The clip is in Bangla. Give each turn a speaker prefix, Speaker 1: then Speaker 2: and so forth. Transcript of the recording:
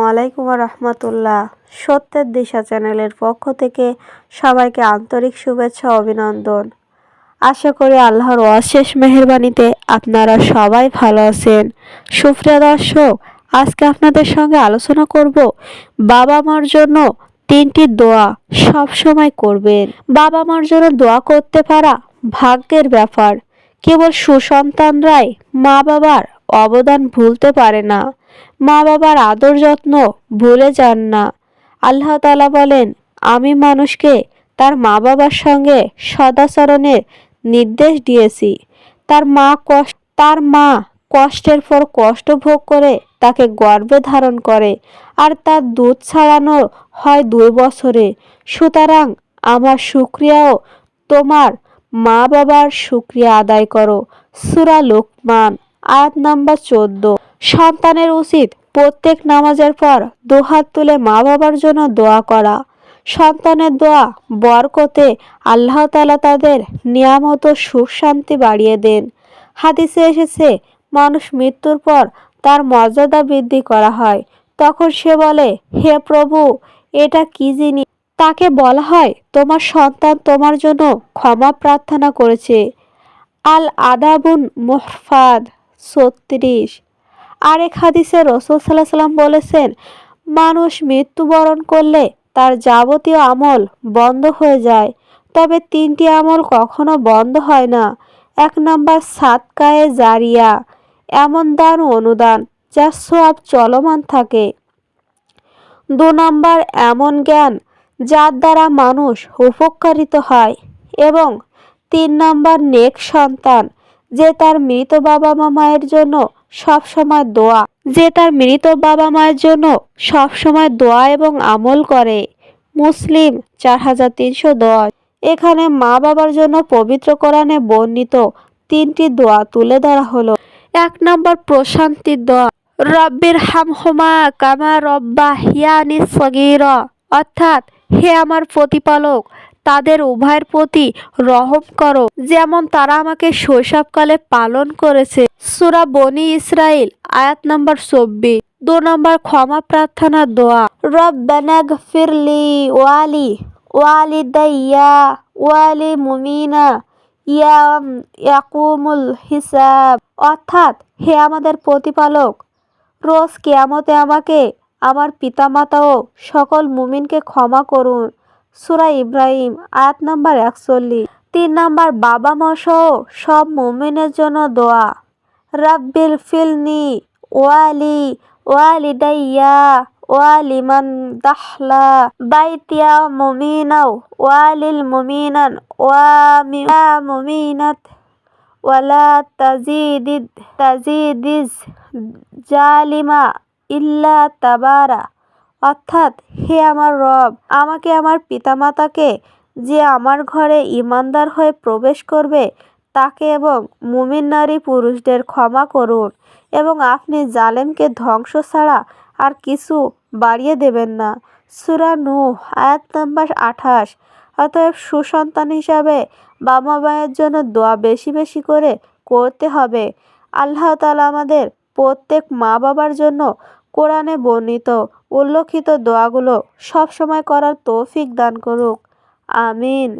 Speaker 1: ওয়ালাইকুম রহমতুল্লাহ সত্যের দিশা চ্যানেলের পক্ষ থেকে সবাইকে আন্তরিক শুভেচ্ছা অভিনন্দন। আশা করি আল্লাহর অশেষ মেহেরবানিতে আপনারা সবাই ভালো আছেন। সুপ্রিয় দর্শক, আজকে আপনাদের সঙ্গে আলোচনা করব বাবা মার জন্য তিনটি দোয়া সব সময় করবেন। বাবা মার জন্য দোয়া করতে পারা ভাগ্যের ব্যাপার। কেবল সুসন্তানরাই মা বাবার অবদান ভুলতে পারে না। মা বাবার আদর যত্ন ভুলে যান না। আল্লাহ তাআলা বলেন, আমি মানুষকে তার মা বাবার সঙ্গে সদাচরণের নির্দেশ দিয়েছি। তার মা কষ্ট তার মা কষ্টের পর কষ্ট ভোগ করে তাকে গর্ভে ধারণ করে আর তার দুধ ছাড়ানো হয় দুই বছরে। সুতরাং আমার শুক্রিয়াও তোমার মা বাবার শুক্রিয়া আদায় করো। সুরা লোকমান, আয়াত নাম্বার চোদ্দ। সন্তানের উচিত প্রত্যেক নামাজের পর দুহাত তুলে মা বাবার জন্য দোয়া করা। সন্তানের দোয়া বরকতে আল্লাহ তালা তাদের নিয়ামত সুখ শান্তি বাড়িয়ে দেন। হাদিসে এসেছে, মানুষ মৃত্যুর পর তার মর্যাদা বৃদ্ধি করা হয়। তখন সে বলে, হে প্রভু, এটা কি জিনিস? তাকে বলা হয় তোমার সন্তান তোমার জন্য ক্ষমা প্রার্থনা করেছে। আল আদাবুন মোহফাদ, ছত্রিশ। আরেক হাদিসে রসুল সাল্লাহ সাল্লাম বলেছেন, মানুষ মৃত্যুবরণ করলে তার যাবতীয় আমল বন্ধ হয়ে যায়। তবে তিনটি আমল কখনো বন্ধ হয় না। এক নম্বর সাতকায়ে জারিয়া। এমন দান অনুদান যা সব চলমান থাকে। দু নম্বর, এমন জ্ঞান যার দ্বারা মানুষ উপকারিত হয়। এবং তিন নম্বর, নেক সন্তান যে তার মৃত বাবা মা মায়ের জন্য সব সময় দোয়া। যে তার মৃত বাবা মায়ের জন্য সব সময় দোয়া এবং আমল করে। মুসলিম চার হাজার তিনশো দশ। এখানে মা বাবার জন্য পবিত্র কোরআনে বর্ণিত তিনটি দোয়া তুলে ধরা হলো। এক নম্বর প্রশান্তির দোয়া। রব্বির হামহমা কামা রব্বা হিয়ানি সগির অর্থাৎ, হে আমার প্রতিপালক, তাদের উভয়ের প্রতি রহম করো। যেমন তারা আমাকে শৈশবকালে পালন করেছে। সুরা বনি ইসরাইল, আয়াত নম্বর চব্বিশ। দু নম্বর ক্ষমা প্রার্থনা দোয়া। রব্বানা ফিরলি ওয়ালি ওয়ালি দাইয়া ওয়ালি মুমিনা ইয়াম ইয়াকুমুল হিসাব। অর্থাৎ, হে আমাদের প্রতিপালক, রোজ কেয়ামতে আমাকে, আমার পিতামাতা ও সকল মুমিনকে ক্ষমা করুন। সুরা ইব্রাহিম, আয়াত নাম্বার একচল্লিশ। তিন নাম্বার বাবা মা সব মুমিনের জন্য দোয়া। রাব্বিল ফিলনি, ওয়ালি, ওয়ালিদাইয়া ওয়ালিমান দাহলা, বাইতিয়া মুমিনাও, ওয়ালিল মুমিনান ওয়া মুমিনাত, ওয়ালা তাজিদিদ, তাজিদিজ জালিমা ইল্লা তাবারা। অর্থাৎ হে আমার রব, আমাকে আমার পিতামাতাকে যে আমার ঘরে ইমানদার হয়ে প্রবেশ করবে তাকে এবং মুমিন নারী পুরুষদের ক্ষমা করুন এবং আপনি জালেমকে ধ্বংস ছাড়া আর কিছু বাড়িয়ে দেবেন না। সুরা নু আয়াত নাম্বার আঠাশ। অতএব সুসন্তান হিসাবে বাবা মায়ের জন্য দোয়া বেশি বেশি করে করতে হবে। আল্লাহ তালা আমাদের প্রত্যেক মা বাবার জন্য কোরআনে বর্ণিত, উল্লেখিত দোয়াগুলো সবসময় করার তৌফিক দান করুক। আমিন।